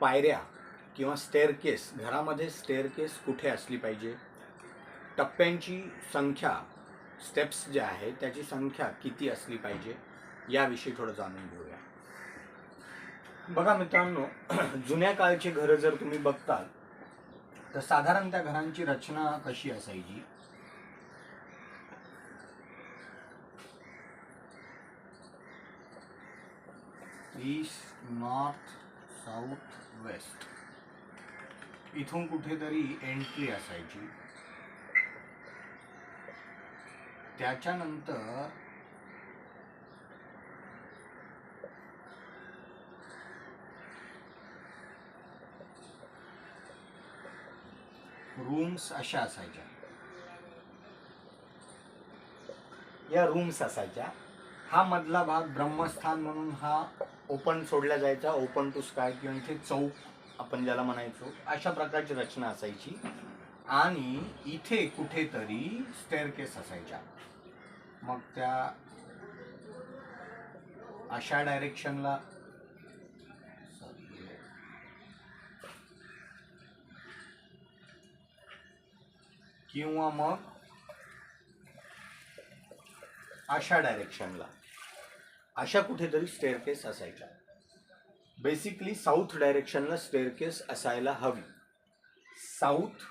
पायऱ्या किंवा स्टेअरकेस घरामध्ये स्टेअरकेस कुठे असली पाहिजे? टप्प्यांची संख्या स्टेप्स ज्या आहेत त्याची संख्या किती असली पाहिजे? याविषयी थोडं जाणून घेऊया. बघा मित्रांनो जुन्या काळची घरं जर तुम्ही बघताल तर साधारण त्या घरांची रचना कशी असायची? East north south west. इथून कुठेतरी एंट्री असायची. त्याच्यानंतर रूम्स अशा असायच्या. या रूम्स असायच्या. हा मधला भाग ब्रह्मस्थान म्हणून हा ओपन सोडला जायचा ओपन टू स्काय किंवा इथे चौक आपण ज्याला म्हणायचो अशा प्रकारची रचना असायची. आणि इथे कुठेतरी स्टेअरकेस असायच्या. मग त्या अशा डायरेक्शनला किंवा मग अशा डायरेक्शनला अशा कुठेतरी स्टेअरकेस असायच्या. बेसिकली साऊथ डायरेक्शनला स्टेअरकेस असायला हवी. साऊथ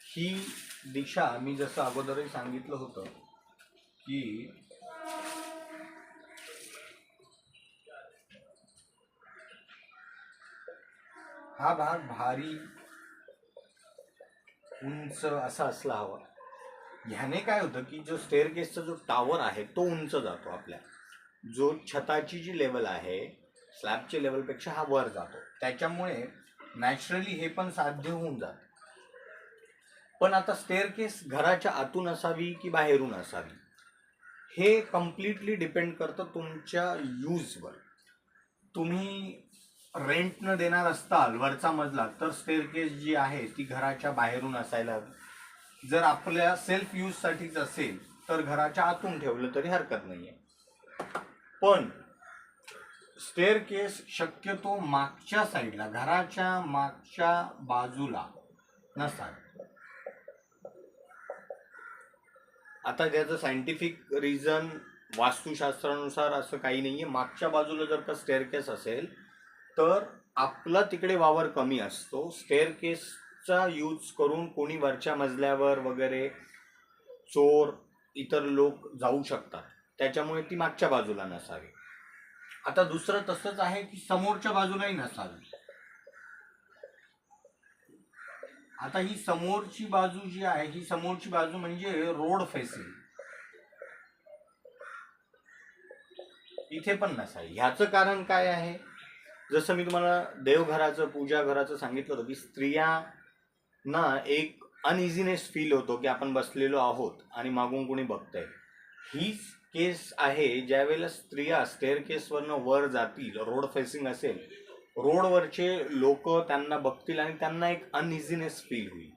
ही दिशा मी जसं अगोदरही सांगितलं होतं की हा भाग भारी उंच असा असला हवा. ह्याने काय होतं की जो स्टेअरकेसचा जो टावर आहे तो उंच जातो आपल्या. जो छताची जी लेवल आहे स्लॅबच्या लेवलपेक्षा हा वर जातो. त्याच्यामुळे नॅचरली हे पण साध्य होऊन जात. पण आता स्टेअरकेस घराच्या आतून असावी की बाहेरून असावी हे कम्प्लिटली डिपेंड करतं तुमच्या यूजवर तुम्ही रेंटनं देणार असताल वरचा मजला तर स्टेअरकेस जी आहे ती घराच्या बाहेरून असायला हवी. जर आपल्या सेल्फ यूजसाठीच असेल तर घराच्या आतून ठेवलं तरी हरकत नाही आहे पण स्टेअरकेस शक्यतो मागच्या साईडला घराच्या मागच्या बाजूला नसावी. आता त्याचं सायंटिफिक रिझन वास्तुशास्त्रानुसार असं काही नाही आहे मागच्या बाजूला जर का स्टेअरकेस असेल तर आपला तिकडे वावर कमी असतो. स्टेअरकेसचा यूज करून कोणी वरच्या मजल्यावर वगैरे चोर इतर लोक जाऊ शकतात. त्याच्यामुळे ती मागच्या बाजूला नसावी. आता दुसरं तसंच आहे की समोरच्या बाजूलाही नसावी. आता ही समोरची बाजू जी आहे ही समोरची बाजू म्हणजे रोड फेसिंग. इथे पण नसावी. ह्याचं कारण काय आहे? जसं मी तुम्हाला देवघराचं पूजा घराचं सांगितलं होतं की स्त्रियांना एक अनइझीनेस फील होतो की आपण बसलेलो आहोत आणि मागून कोणी बघतंय. हीच केस आहे ज्यावेळेला स्त्रिया स्टेअर केसवरनं वर जातील रोड फेसिंग असेल रोडवरचे लोक त्यांना बघतील आणि त्यांना एक अनइझीनेस फील होईल.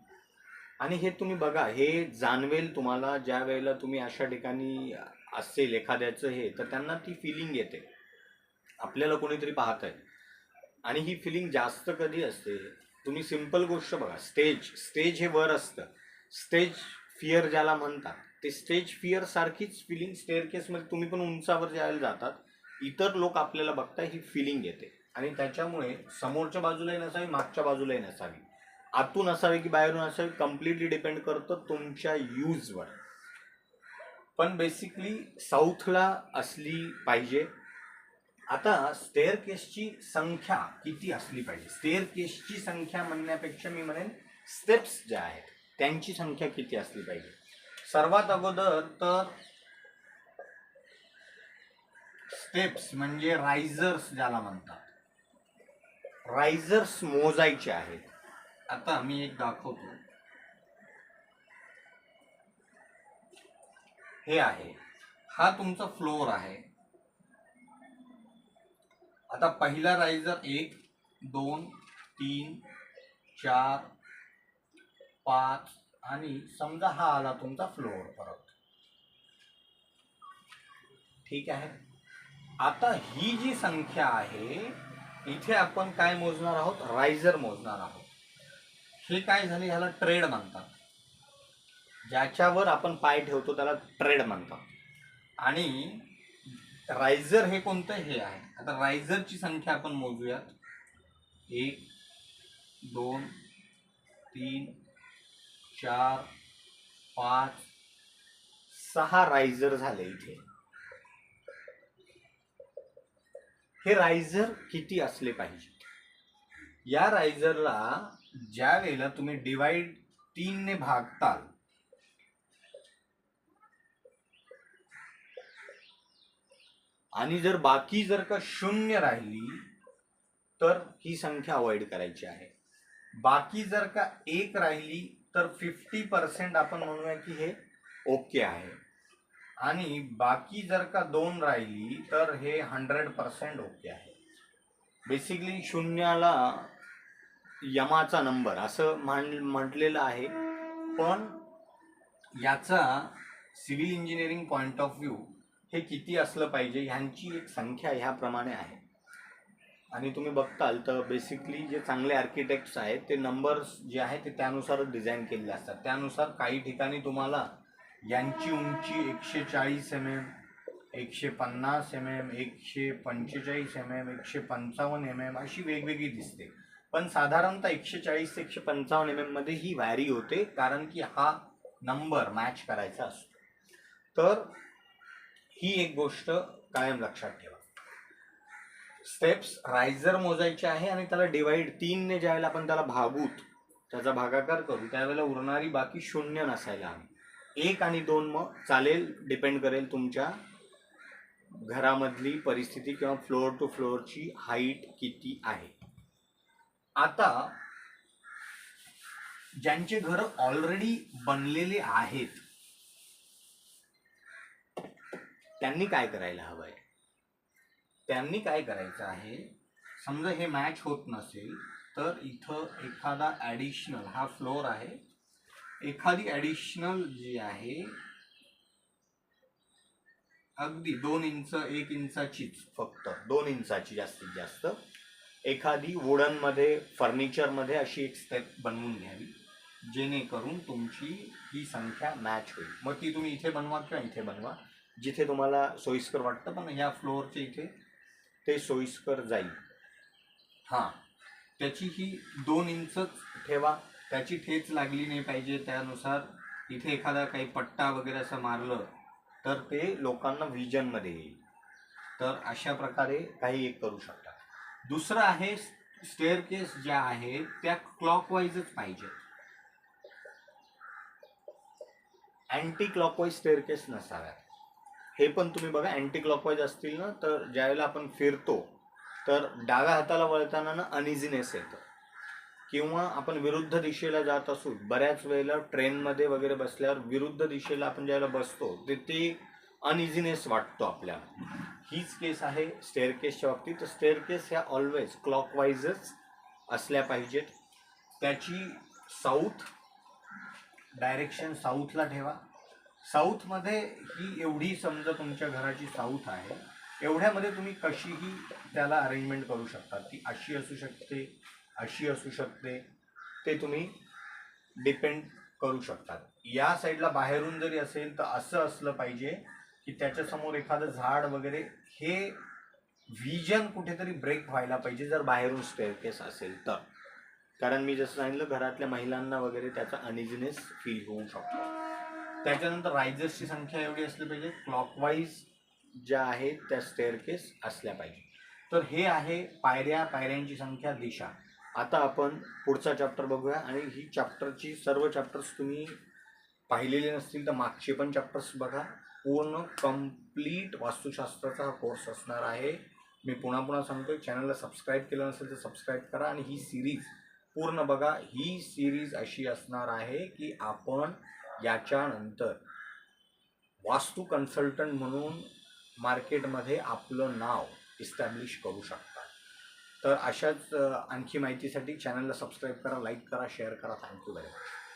आणि हे तुम्ही बघा हे जाणवेल तुम्हाला ज्या वेळेला तुम्ही अशा ठिकाणी असेल एखाद्याचं हे तर त्यांना ती फिलिंग येते. आपल्याला कोणीतरी पाहत आहे. आणि ही फिलिंग जास्त कधी असते? तुम्ही सिंपल गोष्ट बघा स्टेज स्टेज हे वर असतं. स्टेज फिअर ज्याला म्हणतात ते स्टेज फिअर सारखीच फिलिंग स्टेअरकेसमध्ये तुम्ही पण उंचावर ज्यावेळेला जातात इतर लोक आपल्याला बघता ही फिलिंग येते. आणि त्याच्यामुळे समोरच्या बाजूलाही नसावी मागच्या बाजूलाही नसावी. आतून असावी की बाहेरून असावी कम्प्लिटली डिपेंड करतं तुमच्या यूजवर पण बेसिकली साऊथला असली पाहिजे. आता स्टेअर केसची संख्या किती असली पाहिजे? स्टेअर केसची संख्या म्हणण्यापेक्षा मी म्हणेन स्टेप्स ज्या आहेत त्यांची संख्या किती असली पाहिजे? सर्वात अगोदर तर स्टेप्स म्हणजे रायझर्स ज्याला म्हणतात. रायझर्स मोजायचे आहेत. आता मी एक दाखवतो. हे आहे. हा तुमचा फ्लोअर आहे. आता पहिला रायझर एक दोन तीन चार पाच आणि समजा हा आला तुमचा फ्लोअर परत. ठीक आहे? आता ही जी संख्या आहे इथे आपण काय मोजणार आहोत? रायझर मोजणार आहोत. हे काय झाले? ह्याला ट्रेड म्हणतात. ज्याच्यावर आपण पाय ठेवतो त्याला ट्रेड म्हणतात. आणि रायझर हे कोणतं? हे आहे. आता रायझरची संख्या आपण मोजूयात. एक दोन तीन चार पाच सहा रायझर झाले इथे. हे रायझर किती असले पाहिजे? या रायझरला ज्या वेळेला तुम्ही डिवाइड तीनने भागताल आणि जर बाकी जर का शून्य राहिली तर ही संख्या अवॉइड करायची आहे. बाकी जर का एक राहिली तर फिफ्टी पर्सेंट आपण म्हणूया की हे ओके आहे. आणि बाकी जर का दोन राहिली तर हे हंड्रेड पर्सेंट ओके आहे. बेसिकली शून्याला यमाचा नंबर असं म्हण म्हटलेलं आहे. पण याचा civil engineering point of view हे किती असलं पाहिजे ह्यांची एक संख्या ह्याप्रमाणे आहे. आणि तुम्ही बघताल तर बेसिकली जे चांगले आर्किटेक्ट्स आहेत ते नंबर्स जे आहेत ते त्यानुसारच डिझाईन केलेले असतात. त्यानुसार काही ठिकाणी तुम्हाला यांची उंची एकशे चाळीस एम एम एकशे पन्नास एम एम एकशे पंचेचाळीस एम एम एकशे पंचावन्न एम एम अशी वेगवेगळी दिसते. पण साधारणतः एकशे चाळीस ते एकशे पंचावन्न एम एममध्ये ही व्हॅरी होते कारण की हा नंबर मॅच करायचा असतो. तर ही एक गोष्ट कायम लक्षात ठेवा. स्टेप्स रायझर मोजायचे आहे आणि त्याला डिवाइड तीनने ज्यावेळेला आपण त्याला भागूत त्याचा भागाकार करू त्यावेळेला उरणारी बाकी शून्य नसायला हवी. एक आणि दोन मग चालेल डिपेंड करेल तुमच्या घरामधली परिस्थिती किंवा फ्लोअर टू फ्लोअरची हाईट किती आहे. आता ज्यांचे घर ऑलरेडी बनलेले आहेत त्यांनी काय करायला हवंय? त्यांनी काय करायचं आहे? समजा हे मॅच होत नसेल तर इथं एखादा ॲडिशनल हा फ्लोअर आहे. एखादी ॲडिशनल जी आहे अगदी दोन इंच एक इंचाचीच. फक्त दोन इंचाची जास्तीत जास्त. एखादी वुडनमध्ये फर्निचरमध्ये अशी एक स्टेप बनवून घ्यावी. जेणेकरून तुमची ही संख्या मॅच होईल. मग ती तुम्ही इथे बनवा किंवा इथे बनवा. जिथे तुम्हाला सोयीस्कर वाटतं पण ह्या फ्लोअरच्या इथे ते सोयीस्कर जाईल. हां. त्याची ही दोन इंचच ठेवा. त्याची ठेच लागली नाही पाहिजे त्यानुसार इथे एखादा काही पट्टा वगैरे असं मारलं तर ते लोकांना व्हिजनमध्ये येईल. तर अशा प्रकारे काही एक करू शकता. दुसरं आहे स्टेअर केस ज्या आहेत त्या क्लॉकवाईजच पाहिजेत. अँटी क्लॉकवाईज स्टेअर केस नसाव्यात. हे पण तुम्ही बघा अँटी क्लॉकवाईज असतील ना तर ज्यावेळेला आपण फिरतो तर डाव्या हाताला वळताना ना अनइझीनेस येतं. किंवा आपण विरुद्ध दिशेला जात असू बऱ्याच वेळेला ट्रेनमध्ये वगैरे बसल्यावर विरुद्ध दिशेला आपण ज्यावेळेला बसतो ते ते अनइझीनेस वाटतो आपल्याला. हीच केस आहे स्टेअरकेसच्या बाबतीत. तर स्टेअर केस ह्या ऑलवेज क्लॉकवाईजच असल्या पाहिजेत. त्याची साऊथ डायरेक्शन साऊथला ठेवा. साऊथमध्ये ही एवढी समजा तुमच्या घराची साऊथ आहे एवढ्यामध्ये तुम्ही कशीही त्याला अरेंजमेंट करू शकता. ती अशी असू शकते अशी असू शकते ते तुम्ही डिपेंड करू शकतात. या साईडला बाहेरून जरी असेल तर असं असलं पाहिजे की त्याच्यासमोर एखादं झाड वगैरे हे व्हिजन कुठेतरी ब्रेक व्हायला पाहिजे जर बाहेरून स्टेअरकेस असेल तर. कारण मी जसं सांगितलं घरातल्या महिलांना वगैरे त्याचा अनइझिनेस फील होऊ शकतो. त्याच्यानंतर रायझर्सची संख्या एवढी असली पाहिजे क्लॉकवाईज ज्या आहेत त्या स्टेअरकेस असल्या पाहिजे. तर हे आहे पायऱ्या पायऱ्यांची संख्या दिशा. आता आपण पुढचा चॅप्टर बघूया आणि ही चॅप्टरची सर्व चॅप्टर्स तुम्ही पाहिलेले नसतील तर मागचे पण चॅप्टर्स बघा. पूर्ण कंप्लीट वास्तुशास्त्राचा हा कोर्स असणार आहे. मी पुन्हा पुन्हा सांगतो चॅनलला सबस्क्राईब केलं नसेल तर सबस्क्राईब करा आणि ही सिरीज पूर्ण बघा. ही सिरीज अशी असणार आहे की आपण याच्यानंतर वास्तू कन्सल्टंट म्हणून मार्केटमध्ये आपलं नाव इस्टॅब्लिश करू शकता तर अशाच आणखी माहितीसाठी चॅनलला सबस्क्राईब करा लाईक करा शेअर करा. Thank you very much